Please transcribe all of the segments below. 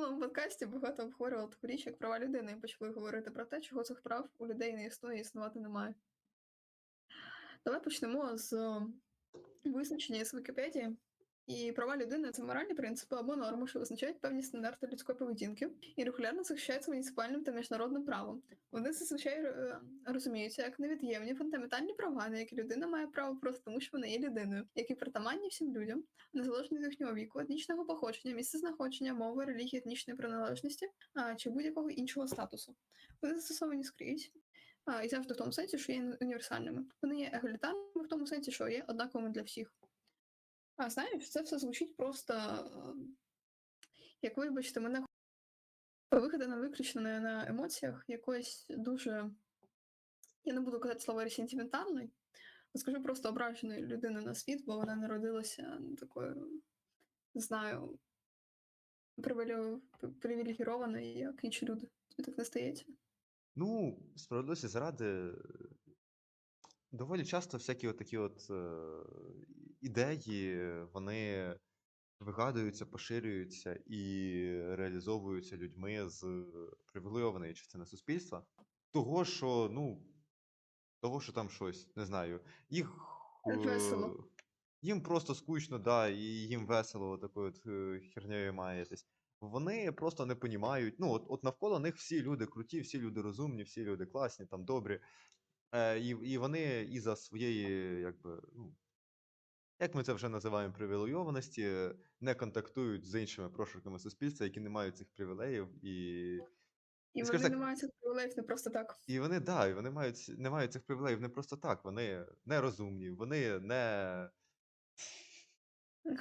минулому подкасті багато обговорювали таку річ, як права людини, і почали говорити про те, чого цих прав у людей не існує і існувати немає. Давай почнемо з е, визначення з Вікіпедії. І права людини це моральні принципи або норми, що визначають певні стандарти людської поведінки і регулярно захищаються муніципальним та міжнародним правом. Вони зазвичай е, розуміються як невід'ємні фундаментальні права, на які людина має право просто тому, що вона є людиною, які притаманні всім людям, незалежно від їхнього віку, етнічного походження, місця знаходження, мови, релігії, етнічної приналежності чи будь-якого іншого статусу. Вони застосовані скрізь. А, і завжди в тому сенсі, що є універсальними. Вони є егалітарними в тому сенсі, що є однаковими для всіх. А знаєш, це все звучить просто, е, як вибачте, мене вигадано виключно на, емоціях якоїсь дуже. Я не буду казати слово сентиментальної, а скажу просто ображеної людини на світ, бо вона народилася такою, не знаю, привілегірованою, як інші люди. Тобі так не стається? Ну, справедливості заради, доволі часто всякі от такі от е, ідеї, вони вигадуються, поширюються і реалізовуються людьми з привілейованої частини суспільства. Того, що, ну, того, що там щось, не знаю, їх. Весело. е, Їм просто скучно, да, і їм весело такою от е, хернею маєтесь. Вони просто не понімають. Ну, от, от навколо них всі люди круті, всі люди розумні, всі люди класні, там добрі. Е, і, і вони із-за своєї, якби, ну, як ми це вже називаємо, привілейованості, не контактують з іншими прошарками суспільства, які не мають цих привілеїв, і, І скажу вони так, не мають цих привілеїв не просто так. і вони, да, і вони мають, не мають цих привілеїв не просто так. Вони нерозумні, вони не,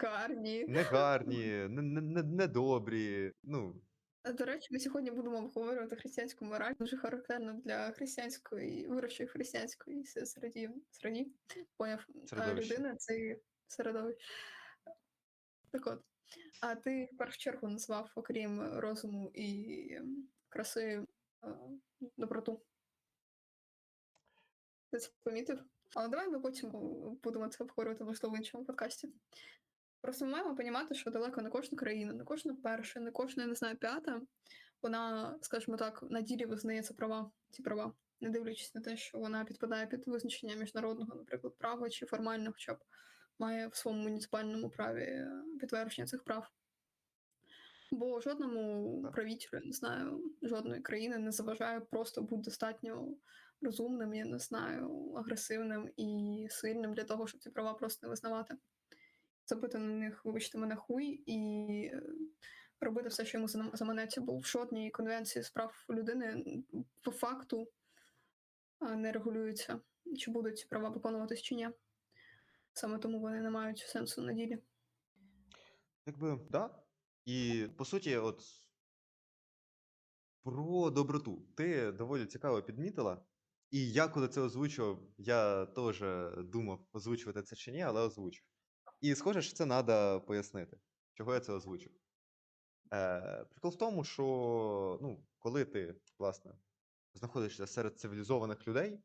Гарні. не гарні, не, не, не, не добрі. Ну, До речі, ми сьогодні будемо обговорювати християнську мораль, дуже характерно для християнської, вирощої християнської се- середі, середі, поняв, а людина це середовище. Так от, а ти в першу чергу назвав, окрім розуму і краси, доброту. Ти це помітив? Але давай ми потім будемо це обговорювати, можливо, в іншому подкасті. Просто ми маємо розуміти, що далеко не кожна країна, не кожна перша, не кожна, я не знаю, п'ята, вона, скажімо так, на ділі визнає це права, ці права, не дивлячись на те, що вона підпадає під визначення міжнародного, наприклад, права чи формально, хоча б має в своєму муніципальному праві е, підтвердження цих прав. Бо жодному правителю, я не знаю, жодної країни не заважає просто бути достатньо розумним, я не знаю, агресивним і сильним для того, щоб ці права просто не визнавати. Забити на них, вибачте мене, хуй і е, робити все, що йому зам- заманеться, бо в жодній конвенції з прав людини по факту не регулюється, чи будуть права виконуватись чи ні. Саме тому вони не мають сенсу на ділі. якби, да. І по суті, от про доброту. Ти доволі цікаво підмітила. І я, коли це озвучував, я теж думав, озвучувати це чи ні, але озвучив. І схоже, що це треба пояснити, чого я це озвучив. Е, прикол в тому, що ну, коли ти, власне, знаходишся серед цивілізованих людей,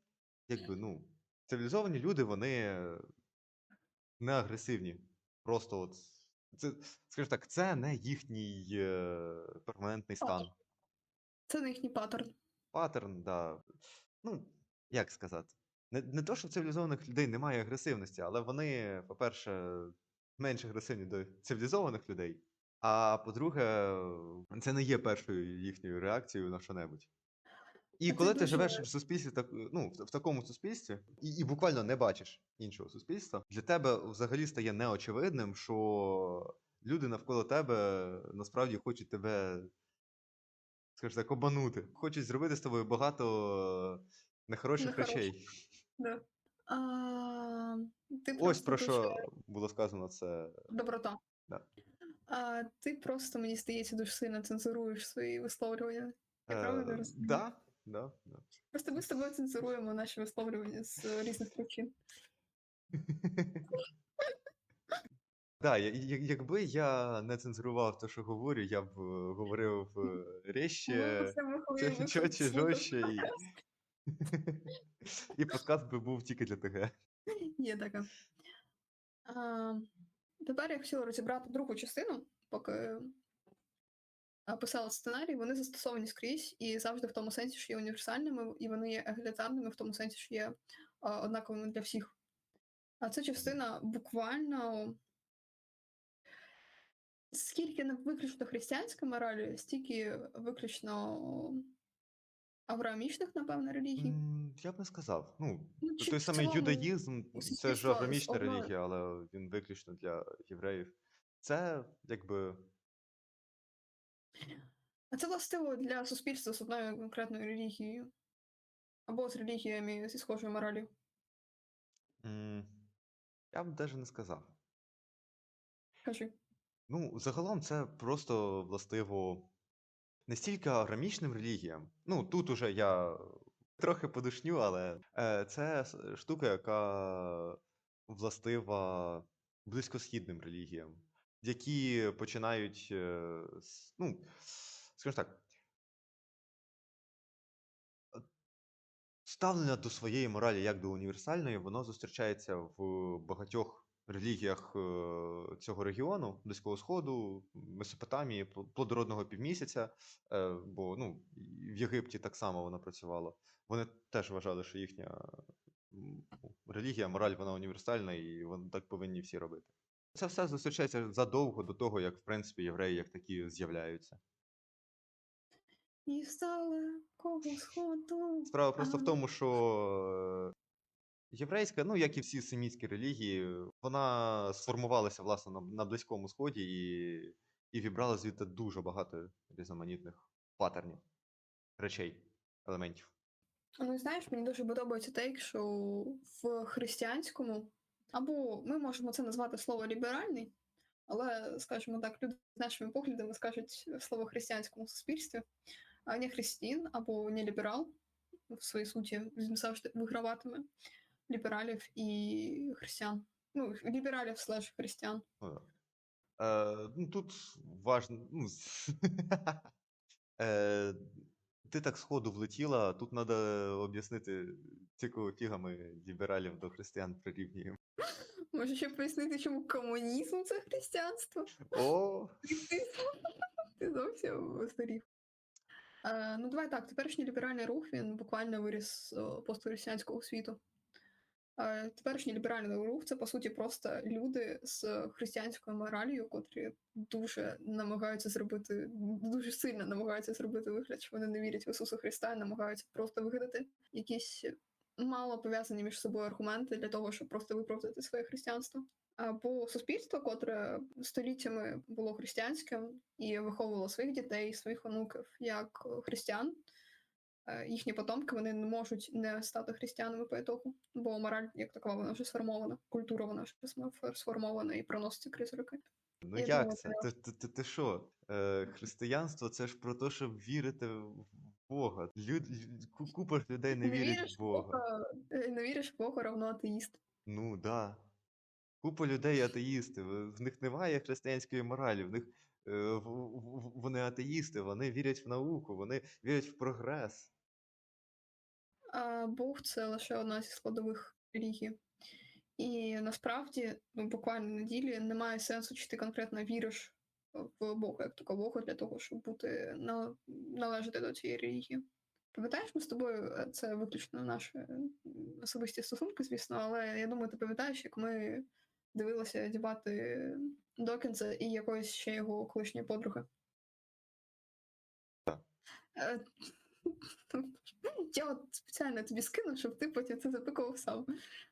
якби, ну, цивілізовані люди, вони не агресивні. Просто от, це, скажімо так, це не їхній е, перманентний стан. Це не їхній паттерн. Паттерн, да. Ну, як сказати? Не, не то, що в цивілізованих людей немає агресивності, але вони, по-перше, менш агресивні до цивілізованих людей. А по-друге, це не є першою їхньою реакцією на що-небудь. І А коли ти живеш в суспільстві, так, ну, в, в такому суспільстві, і, і буквально не бачиш іншого суспільства, для тебе взагалі стає неочевидним, що люди навколо тебе насправді хочуть тебе, скажімо так, обманути. Хочуть зробити з тобою багато нехороших Нехороших. речей. Да. А, ти Ось про що було сказано це. доброта. Да. А ти просто, мені здається, дуже сильно цензуруєш свої висловлювання. Я правильно розумію? да, да, да. Просто ми з тобою цензуруємо наші висловлювання з е, різних причин. Я- якби я не цензурував те, що говорю, я б говорив хвилину чотче, жорстче, і... і подкаст би був тільки для ТГ. Є така. А, тепер я хотіла розібрати другу частину, поки а, писали сценарій, вони застосовані скрізь і завжди в тому сенсі, що є універсальними, і вони є егалітарними в тому сенсі, що є однаковими для всіх. А це частина буквально скільки не виключно християнської моралі, стільки виключно авраамічних, напевно, релігій. М, Я б не сказав. Ну, Ну, чи той в самий цілому юдаїзм, це ж суспільство з авраамічна релігія, але він виключно для євреїв. Це якби. А це властиво для суспільства з одною конкретною релігією. Або з релігіями зі схожою моралью. м, Я б навіть не сказав. Кажи. Ну, загалом це просто властиво не стільки аграмічним релігіям. Ну, тут уже я трохи подушню, але е, це штука, яка властива близькосхідним релігіям, які починають, е, ну, скажімо так, ставлення до своєї моралі як до універсальної, воно зустрічається в багатьох релігіях е, цього регіону, Близького Сходу, Месопотамії, плодородного півмісяця, е, бо ну, в Єгипті так само воно працювало. Вони теж вважали, що їхня релігія, мораль, вона універсальна, і вони так повинні всі робити. Це все зустрічається задовго до того, як, в принципі, євреї як такі з'являються. І з далекого сходу. Справа просто в тому, що е, єврейська, ну як і всі семітські релігії, вона сформувалася власне на, на Близькому Сході і, і вібрала звідти дуже багато різноманітних паттернів, речей, елементів. Ну, знаєш, мені дуже подобається тейк, що в християнському, або ми можемо це назвати слово ліберальний, але, скажімо так, люди з нашими поглядами скажуть слово християнському суспільстві, не християн або не ліберал в своїй суті він завжди виграватиме лібералів і християн. Ну, лібералів слеш християн. Ну. Е, ну, тут важно. Ну, е, ти так сходу влетіла, тут треба об'яснити, з якого фіга ми лібералів до християн прирівнюємо. Може ще пояснити, чому комунізм це християнство? О, ти зовсім старів. Е, ну, давай так, теперішній ліберальний рух він буквально виріс з е, постхристиянського світу. Е, теперішній ліберальний рух це по суті просто люди з християнською моралью, котрі дуже намагаються зробити, дуже сильно намагаються зробити вигляд, що вони не вірять в Ісуса Христа і намагаються просто вигадати якісь мало пов'язані між собою аргументи для того, щоб просто виправдати своє християнство. Або суспільство, котре століттями було християнським і виховувало своїх дітей, своїх онуків як християн. Е, Їхні потомки вони не можуть не стати християнами по ітогу, бо мораль як така вона вже сформована, культура вона вже сформована і проноситься крізь роки. ну Я як думаю, це? Ти, ти, ти, ти що? Е, християнство це ж про те, щоб вірити в Бога. Люд, лю- ку- купа людей не вірить віриш в Бога. Бога, е, не віриш в Бога, равно атеїст. Ну да. Купа людей атеїсти. В них немає християнської моралі. В них е, вони атеїсти, вони вірять в науку, вони вірять в прогрес. А Бог це лише одна зі складових релігії. І насправді, ну, буквально на ділі немає сенсу, чи ти конкретно віриш в Бога як такового для того, щоб бути належати до цієї релігії. Пам'ятаєш, ми з тобою, е, це виключно наші особисті стосунки, звісно, але я думаю, ти пам'ятаєш, як ми дивилися дебати Докінса і якоїсь ще його колишньої подруги. Так. Е, Я от спеціально тобі скину, щоб ти потім це запикував сам.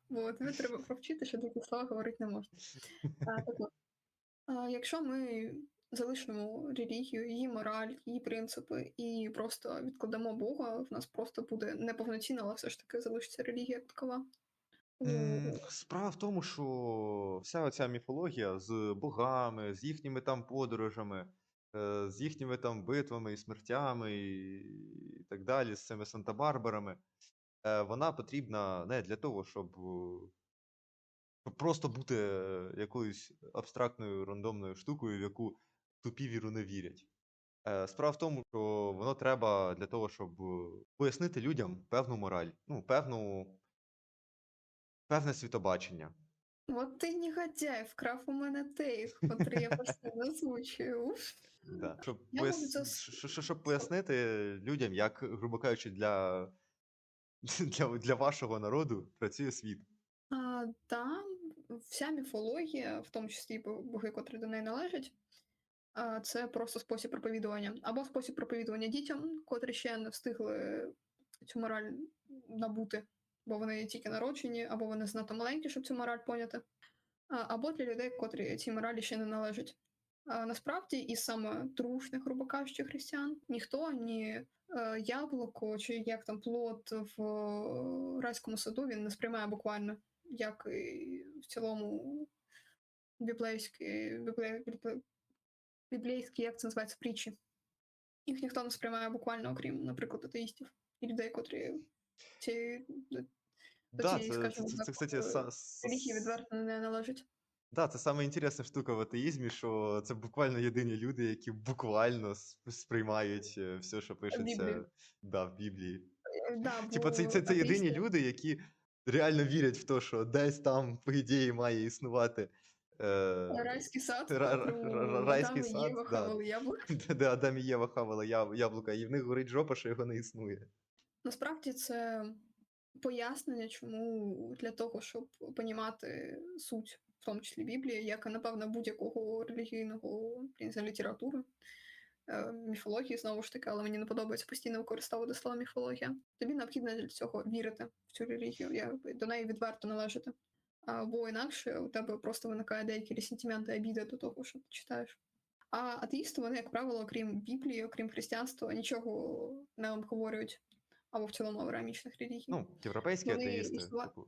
Бо тобі треба провчити, що такі слова говорити не можна. А, так от. А, якщо ми залишимо релігію, її мораль, її принципи і просто відкладемо Бога, в нас просто буде неповноцінна, але все ж таки залишиться релігія як такова. Справа в тому, що вся оця міфологія з богами, з їхніми там подорожами, е, з їхніми там битвами і смертями і, так далі, з цими Санта-Барбарами, е, вона потрібна не для того, щоб е, просто бути якоюсь абстрактною рандомною штукою, в яку тупі віру не вірять. Справа в тому, що воно треба для того, щоб пояснити людям певну мораль, ну, певну, певне світобачення. От ти негодяй, вкрав у мене тейк, котрий я постійно озвучую. Да. Щоб, Я пояс... можу це щ- щ- щоб пояснити людям, як, грубо кажучи, для, для, для вашого народу працює світ. А, та вся міфологія, в тому числі бо- боги, котрі до неї належать, а, це просто спосіб проповідування. Або спосіб проповідування дітям, котрі ще не встигли цю мораль набути, бо вони тільки народжені, або вони занадто маленькі, щоб цю мораль поняти. Або для людей, котрі цій моралі ще не належать. А, насправді, із саме трушних, грубо кажучи, християн, ніхто ні е, яблуко чи як там плод в райському саду він не сприймає буквально, як і в цілому біблейські, бібле, бібле, біблейські, як це називається, притчі. Їх ніхто не сприймає буквально, окрім, наприклад, атеїстів і людей, котрі ці Да, це, скажімо це, це, так, кстати, релігії відверто не належать. Да, це саме інтересна штука в атеїзмі, що це буквально єдині люди, які буквально сприймають е, все, що пишеться Біблію. да, в Біблії. Е, Да, Типа, це, це, це єдині люди, які реально вірять в те, що десь там, по ідеї, має існувати. Е, Райський сад, ра- райський сад, Адам і Єва хавали яблука, і в них горить жопа, що його не існує. Насправді це пояснення, чому для того, щоб понімати суть, в тому числі Біблії, як напевно, будь-якого релігійного літератури, е, міфології, знову ж таки, але мені не подобається постійно використовувати слово міфологія. Тобі необхідно для цього вірити в цю релігію, до неї відверто належати. А, бо інакше у тебе просто виникає деякі ресентименти обіди до того, що ти читаєш. А атеїсти, вони, як правило, окрім Біблії, окрім християнства, нічого не обговорюють або в цілому авраамічних релігій. Ну, європейські Вони атеїсти, існува- типу,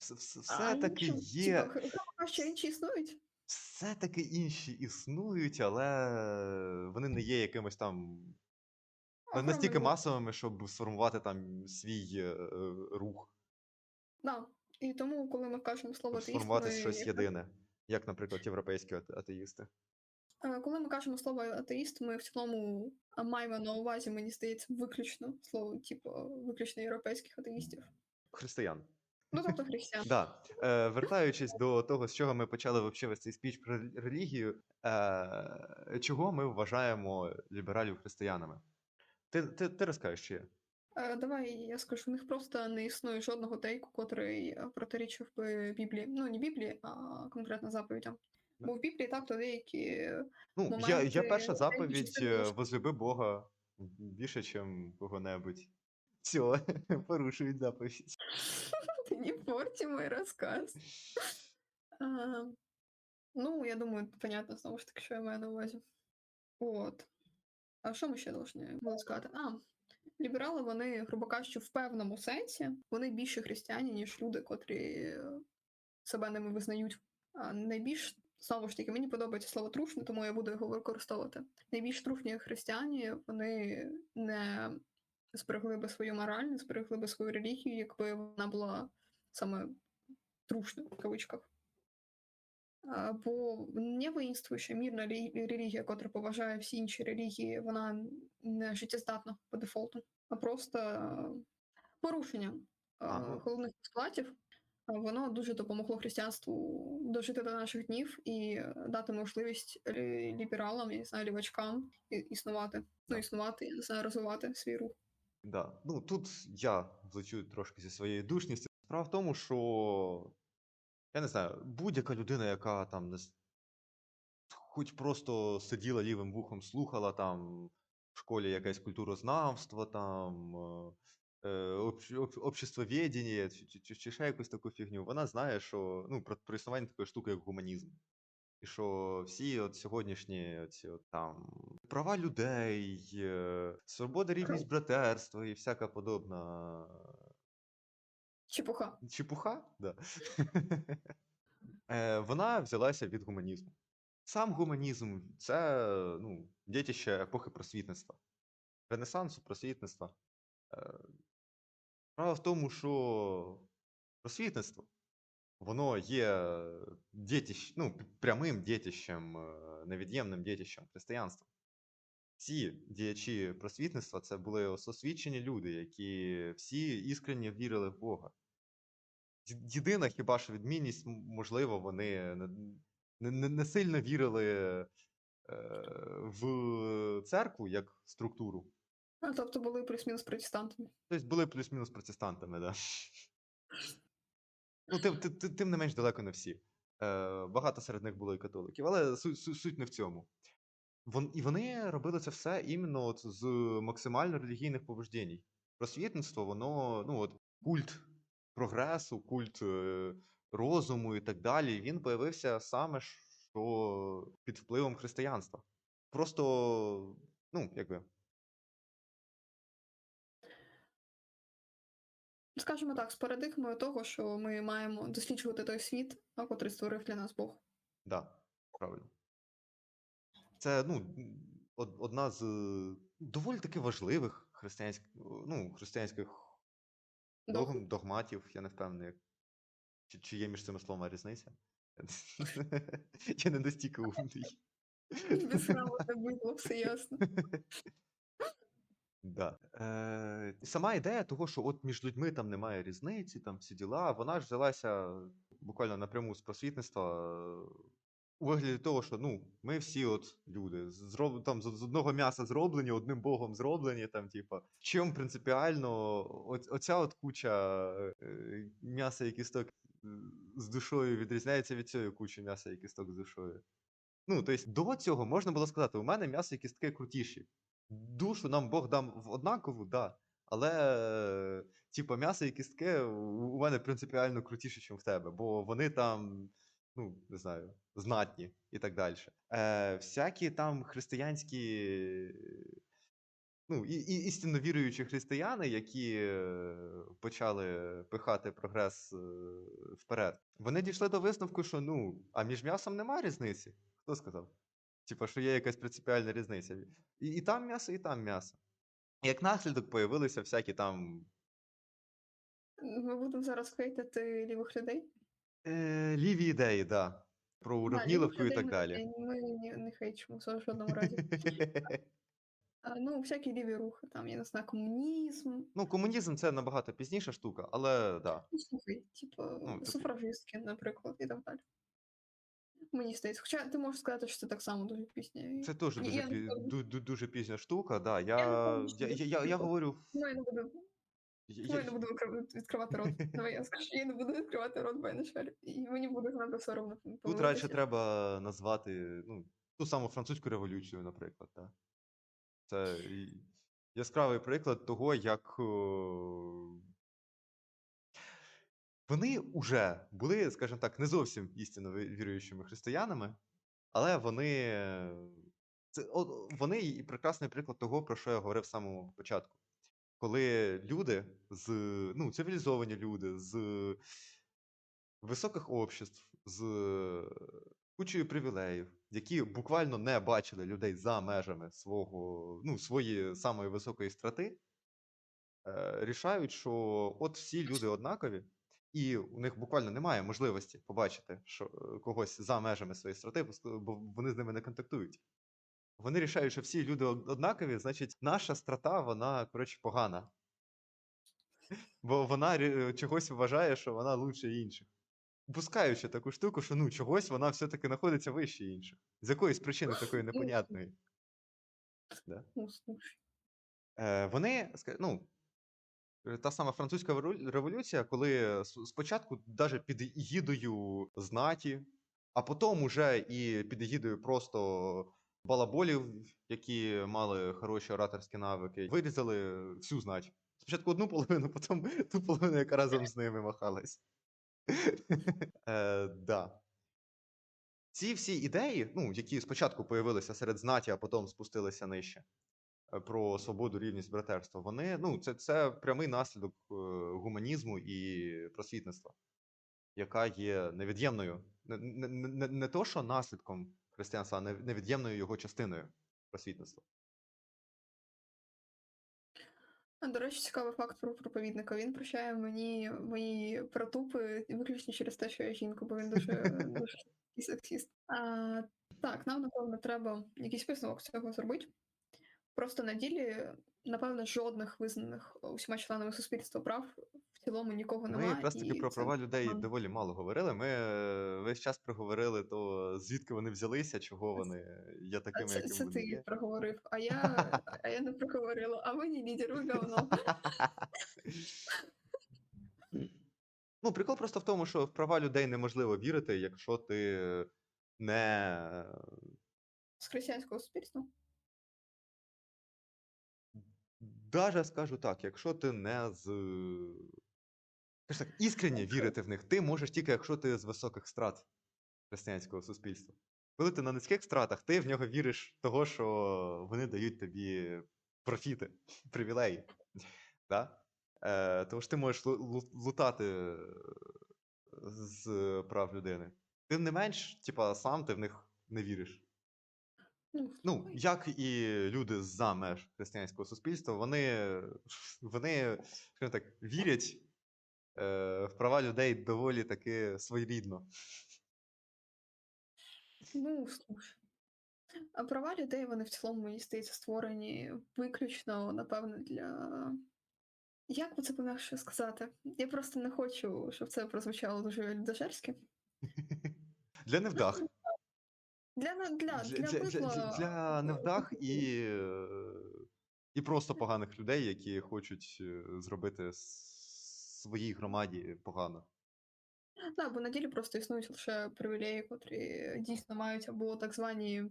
вс- вс- А все-таки є. Типа, грубо інші існують. Все-таки інші існують, але вони не є якимось там на- настільки масовими, щоб сформувати там свій е, е, рух, Да. І тому, коли ми кажемо слово щоб атеїст, сформувати ми, щось єдине, як, наприклад, європейські ате- атеїсти. Е, коли ми кажемо слово атеїст, ми в цілому маємо на увазі, мені здається, виключно слово, типу, виключно європейських атеїстів. Християн. Ну, тобто християн. Да. Е, вертаючись до того, з чого ми почали вообще весь цей спіч про релігію, е, чого ми вважаємо лібералів християнами? Ти, ти, ти розкажеш, чи є? Е, Давай я скажу, в них просто не існує жодного тейку, котрий е, протирічив би Біблії. Ну, не Біблії, а конкретно заповідям. Бо в Біблії так то деякі Ну, я, моменти я перша заповідь е, возлюби Бога більше, ніж кого-небудь. Все, порушують заповідь. Не порти мой рассказ. А, ну, я думаю, понятно, знову ж таки, що я маю на увазі. От. А що ми ще должны були сказати? А, ліберали, вони, грубо кажучи, в певному сенсі, вони більше християні, ніж люди, котрі е, себе ними визнають. А найбільш, знову ж таки, мені подобається слово трушне, тому я буду його використовувати. Найбільш трушні християні, вони не зберегли би свою мораль, не зберегли би свою релігію, якби вона була саме трушною в кавичках. Бо не воїнствуюча мірна релігія, котра поважає всі інші релігії, вона не життєздатна по дефолту, а просто порушення е, Ага. головних постулатів. Воно дуже допомогло християнству дожити до наших днів і е, дати можливість лібералам, не знаю, лівачкам існувати. Ну, існувати, не знаю, розвивати свій рух. Да. Ну, тут я влечу трошки зі своєю душністю. Справа в тому, що я не знаю, будь-яка людина, яка там не хоч просто сиділа лівим вухом, слухала там в школі якесь культурознавство, там е, е, об- обществоведення чи, чи, чи, чи ще якусь таку фігню, вона знає, що ну, про, про існування такої штуки, як гуманізм. І що всі от сьогоднішні оці от там права людей, е, свобода, рівність, братерство і всяка подобна Чепуха. чепуха, да. Е, вона взялася від гуманізму. Сам гуманізм це ну, дітище епохи просвітництва, Ренесансу, просвітництва. Е, Справа в тому, що просвітництво воно є дітищ, ну, прямим дітищем, е, невід'ємним дітищем християнства. Всі діячі просвітництва це були освічені люди, які всі іскренні вірили в Бога. Єд- Єдина хіба що відмінність, можливо, вони не, не, не- сильно вірили в церкву як структуру. А, тобто були плюс-мінус протестантами. Тобто були плюс-мінус протестантами, да. Ну, тим, ти- ти- тим не менш далеко не всі. Е, багато серед них було і католиків, але суть, суть не в цьому. Вон, і вони робили це все іменно от з максимально релігійних побуждень. Просвітництво, воно, ну от культ прогресу, культ е, розуму і так далі, він появився саме що під впливом християнства. Просто, ну, якби, Скажімо так, з парадигмою того, що ми маємо досліджувати той світ, котрий створив для нас Бог. Да, правильно. Це ну, одна з е, доволі таки важливих християнських, ну, християнських Догм. догм, догматів, я не впевнений, чи, чи є між цими словами різниця. Я не настільки умний. Без грамотне було, все ясно. Да. Е, сама ідея того, що от між людьми там немає різниці, там всі діла, вона ж взялася буквально напряму з просвітництва е, у вигляді того, що ну, ми всі от люди, зроб, там, з, одного м'яса зроблені, одним богом зроблені, там, типа, чим принципіально оця от куча е, м'яса і кісток е, з душою відрізняється від цієї кучі м'яса і кісток з душою. Ну, тобто, до цього можна було сказати, у мене м'ясо і кістки крутіші. Душу нам Бог дам в однакову, да. Але, е, типа, м'ясо і кістки у мене принципіально крутіші, ніж в тебе, бо вони там, ну, не знаю, знатні і так далі. Е, всякі там християнські, ну, і, і істинно віруючі християни, які е, почали пихати прогрес е, вперед, вони дійшли до висновку, що ну, а між м'ясом немає різниці. Хто сказав? Типа, що є якась принципіальна різниця. І, і там м'ясо, і там м'ясо. Як наслідок появилися всякі там Ми будемо зараз хейтити лівих людей. е, ліві ідеї, да. Про уравніловку і так ми- далі. Ми не, не хейтимо в жодному разі. А, ну, всякі ліві рухи, там, я не знаю, комунізм. ну, комунізм це набагато пізніша штука, але да. Ну, типу, Ну, типу- суфражистки, наприклад, і так далі. Мені здається. Хоча ти можеш сказати, що це так само дуже пісня. Це теж дуже, я пі- ду- ду- дуже пізня штука. Да. Я, впевнена, я, я, я, я говорю. Ну, я не буду, Я, ну, я не буду відкривати рот. Давай я скажу, я не буду відкривати рот, бо я не шарю. І мені буде знати соромно тут радше треба назвати ну, ту саму французьку революцію, наприклад. Да. Це і- яскравий приклад того, як е, вони вже були, скажімо так, не зовсім істинно ві- віруючими християнами, але вони. Це, о- вони і прекрасний приклад того, про що я говорив з самого початку. Коли люди з ну, цивілізовані люди з високих обществ, з кучою привілеїв, які буквально не бачили людей за межами свого, ну, своєї самої високої страти, е, рішають, що от всі люди однакові, і у них буквально немає можливості побачити що, е, когось за межами своєї страти, бо вони з ними не контактують. Вони рішають, що всі люди однакові, значить, наша страта, вона, коротше, погана. Бо вона чогось вважає, що вона лучше інших. Пускаючи таку штуку, що ну, чогось вона все-таки знаходиться вище інших. З якоїсь причини такої непонятної. Да. Е, вони, ну, та сама французька революція, коли спочатку навіть під егідою знаті, а потім уже і під егідою просто балаболів, які мали хороші ораторські навики, вирізали всю знать. Спочатку одну половину, потім ту половину, яка разом з ними махалась. Е. Ці всі ідеї, ну, які спочатку появилися серед знаті, а потім спустилися нижче, е, про свободу, рівність, братерство, вони, ну, це, це прямий наслідок е, гуманізму і просвітництва, яка є невід'ємною, не, не, не, не то, що наслідком християнства, а нев- невід'ємною його частиною просвітництва. До речі, цікавий факт про проповідника. Він прощає мені мої протупи виключно через те, що я жінка, бо він дуже, дуже сексіст. А, так, нам, напевно, треба якийсь висновок цього зробити. Просто на ділі, напевно, жодних визнаних усіма членами суспільства прав в цілому нікого Ми немає. якраз таки про це права людей доволі мало говорили. Ми е, весь час проговорили то, звідки вони взялися, чого вони є такими, це, якими це вони ти є. проговорив, а я, а я не проговорила. А ви не лідер, ви говно. Ну, прикол просто в тому, що в права людей неможливо вірити, якщо ти не З християнського суспільства. Даже скажу так, якщо ти не з. Скажу так, іскренні вірити в них, ти можеш тільки, якщо ти з високих страт християнського суспільства. Коли ти на низьких стратах, ти в нього віриш того, що вони дають тобі профіти, привілеї. Да? Е, тому що ти можеш лу- лу- лутати е, з прав людини. Тим не менш, типа, сам ти в них не віриш. Ну, Ну, як і люди за меж християнського суспільства, вони, вони скажімо так, вірять е, в права людей доволі таки своєрідно. ну, слушай. А права людей, вони в цілому, мені здається, створені виключно, напевно, для. Як би це пом'якше сказати? Я просто не хочу, щоб це прозвучало дуже людожерськи. Для невдах. Для, для, Для, для, для, для, невдах і, е, і просто поганих людей, які хочуть е, зробити своїй громаді погано. Да, бо на ділі просто існують лише привілеї, котрі дійсно мають або так звані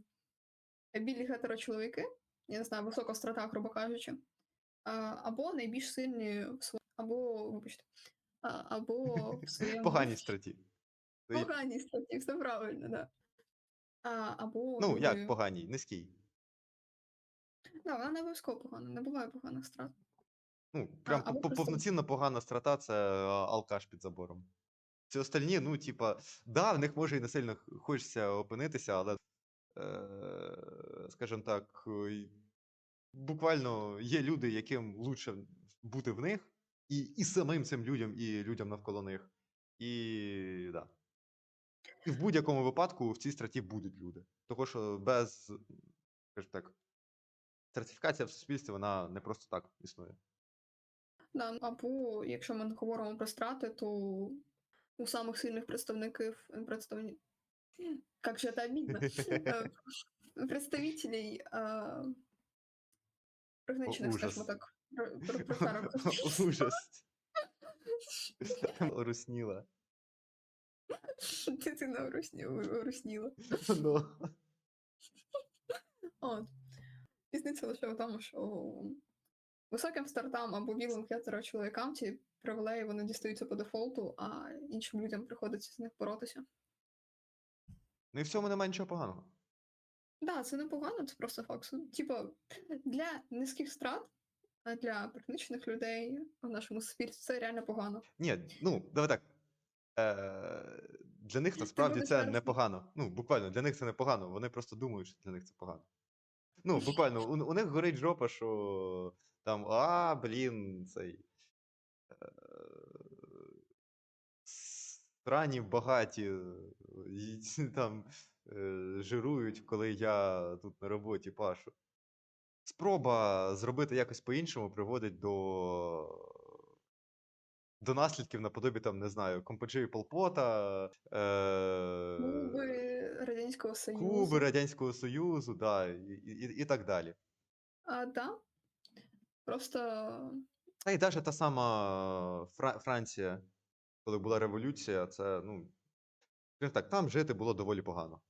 білі гетерочоловіки, я не знаю, висока страта, грубо кажучи, або найбільш сильні в сво- або, вибачте, або в своєму Поганій страті. Поганій статті, все правильно, да. А, або Ну, як поганій, низький. Да, вона не обов'язково погана, не буває поганих страт. Ну, прям або по- просто- повноцінно погана страта це алкаш під забором. Ці остальні, ну, типа, да, в них може і не сильно х- хочеться опинитися, але, е, скажімо так, й- буквально є люди, яким лучше бути в них, і, і самим цим людям, і людям навколо них. І, да. І в будь-якому випадку в цій страті будуть люди. Тому що без, скажімо так, сертифікація в суспільстві, вона не просто так існує. Да, або якщо ми говоримо про страти, то у самих сильних представників же это обидно. Э, Представителей а, пригничених, скажімо так, про- про- Ужас. Русніла. Дитина урусні- урусніла. От. Різниця лише в тому, що високим стартам або білим чоловікам ці привілеї вони дістаються по дефолту, а іншим людям приходиться з них боротися. Ну і в цьому немає нічого поганого. Да, це непогано, це просто факт. Типа, для низьких страт, а для пригничених людей в нашому суспільстві це реально погано. Ні, ну, давай так. Е, для них насправді це непогано. Ну, буквально, для них це непогано. Вони просто думають, що для них це погано. Ну, буквально, у, у них горить жопа, що там, а, блін, цей. Е, Срані багаті і там е, жирують, коли я тут на роботі пашу. Спроба зробити якось по-іншому приводить до. До наслідків наподобі там, не знаю, комподжії Полпота, е... Куби Радянського Союзу. Куби Радянського Союзу, да, і, і, і так далі. А, да. Просто Та й навіть та сама Фра- Франція, коли була революція, це, ну, так, там жити було доволі погано.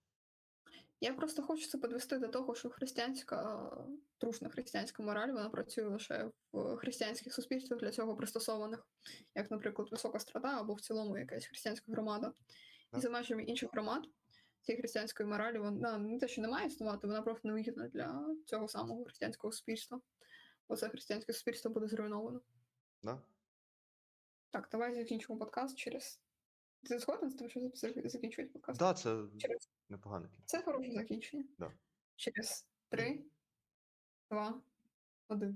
Я просто хочу це підвести до того, що християнська, трушна християнська мораль, вона працює лише в християнських суспільствах для цього пристосованих, як, наприклад, висока страта або в цілому якась християнська громада. І за межами інших громад цієї християнської моралі вона не те, що не має існувати, вона просто невигідна для цього самого християнського суспільства. Бо це християнське суспільство буде зруйновано. Да? Так, давай закінчимо подкаст через. Ти згоден з тим, що закінчувати подкаст? Да, це Через... непогане кіно. Це хороше закінчення. Да. Через три, два, один.